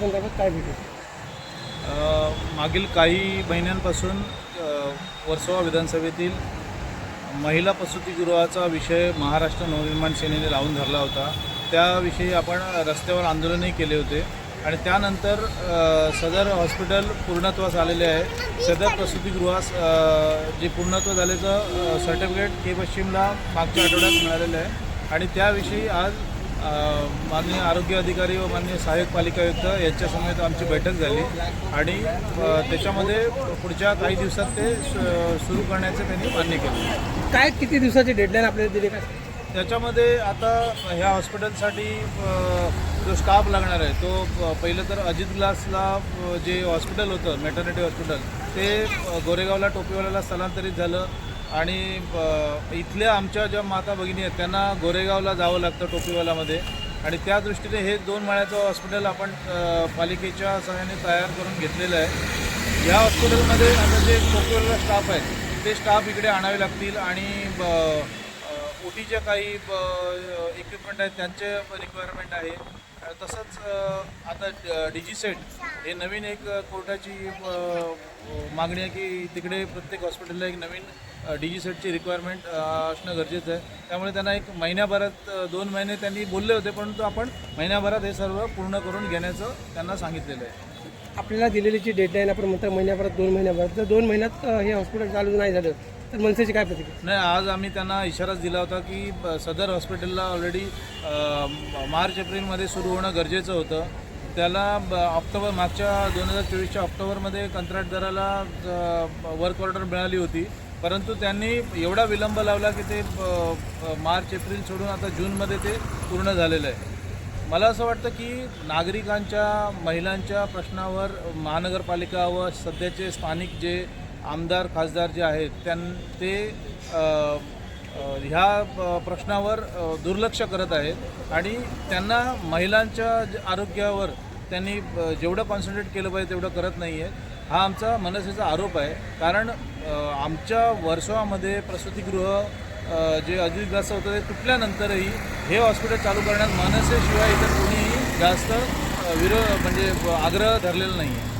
संदर्भात काय भेटेल? मागील काही महिन्यांपासून वर्सोवा विधानसभेतील महिला प्रसूतीगृहाचा विषय महाराष्ट्र नवनिर्माण सेनेने लावून धरला होता. त्याविषयी आपण रस्त्यावर आंदोलनही केले होते आणि त्यानंतर सदर हॉस्पिटल पूर्णत्वास आलेले आहे. सदर प्रसूतीगृहास जे पूर्णत्व झाल्याचं सर्टिफिकेट के पश्चिमला मागच्या आठवड्यात मिळालेलं आहे. आणि त्याविषयी आज माननीय आरोग्य अधिकारी व माननीय सहाय्यक पालिका आयुक्त यांच्यासमवेत आमची बैठक झाली. आणि त्याच्यामध्ये पुढच्या काही दिवसात ते सुरू करण्याचे त्यांनी मान्य केलं. काय किती दिवसाची डेडलाईन आपल्याला दिली? काय त्याच्यामध्ये आता ह्या हॉस्पिटलसाठी जो स्टाफ लागणार आहे तो पहिलं तर अजित ग्लासला जे हॉस्पिटल होतं मेटर्निटी हॉस्पिटल ते गोरेगावला टोपीवाल्याला स्थलांतरित झालं. आणि इथल्या आमच्या ज्या माता भगिनी आहेत त्यांना गोरेगावला जावं लागतं टोपीवाल्यामध्ये आणि त्या दृष्टीने हे दोन माळ्याचं हॉस्पिटल आपण पालिकेच्या सहाय्याने तयार करून घेतलेलं आहे. या हॉस्पिटलमध्ये आता जे टोपीवाला स्टाफ आहे ते स्टाफ इकडे आणावे लागतील आणि ब- ओटीच्या काही इक्विपमेंट आहेत त्यांचे रिक्वायरमेंट आहे. तसंच आता डिजी सेट हे नवीन एक कोर्टाची मागणी आहे की तिकडे प्रत्येक हॉस्पिटलला एक नवीन डिजी सेटची रिक्वायरमेंट असणं गरजेचं आहे. त्यामुळे त्यांना एक महिन्याभरात दोन महिने त्यांनी बोलले होते परंतु आपण महिन्याभरात हे सर्व पूर्ण करून घेण्याचं त्यांना सांगितलेलं आहे. आपल्याला दिलेली जी डेडलाईन आपण म्हणतो महिन्याभरात दोन महिन्याभरात. जर दोन महिन्यात अ, हे हॉस्पिटल चालू नाही झालं तर मनसेची काय प्रतिक्रिया? नाही आज आम्ही त्यांना इशाराच दिला होता की ब- सदर हॉस्पिटलला ऑलरेडी मार्च एप्रिलमध्ये सुरू होणं गरजेचं होतं. त्याला ब- ऑक्टोबर मागच्या दोन हजार चोवीसच्या ऑक्टोबरमध्ये कंत्राटदाराला वर्क ऑर्डर मिळाली होती. परंतु त्यांनी एवढा विलंब लावला की ते ब- मार्च एप्रिल सोडून आता जूनमध्ये ते पूर्ण झालेलं आहे. मला असं वाटतं की नागरिकांच्या महिलांच्या प्रश्नावर महानगरपालिका व सध्याचे स्थानिक जे आमदार खासदार जे आहेत त्यां ते ह्या प्रश्नावर दुर्लक्ष करत आहेत. आणि त्यांना महिलांच्या आरोग्यावर त्यांनी जेवढं कॉन्सन्ट्रेट केलं पाहिजे तेवढं करत नाही आहे हा आमचा मनसेचा आरोप आहे. कारण आमच्या वर्सोवामध्ये प्रसूतिगृह जे अधिग्रस्त होतं ते तुटल्यानंतरही हे हॉस्पिटल चालू करण्यात मनसेशिवाय इतर कोणीही जास्त विरोध म्हणजे आग्रह धरलेला नाही आहे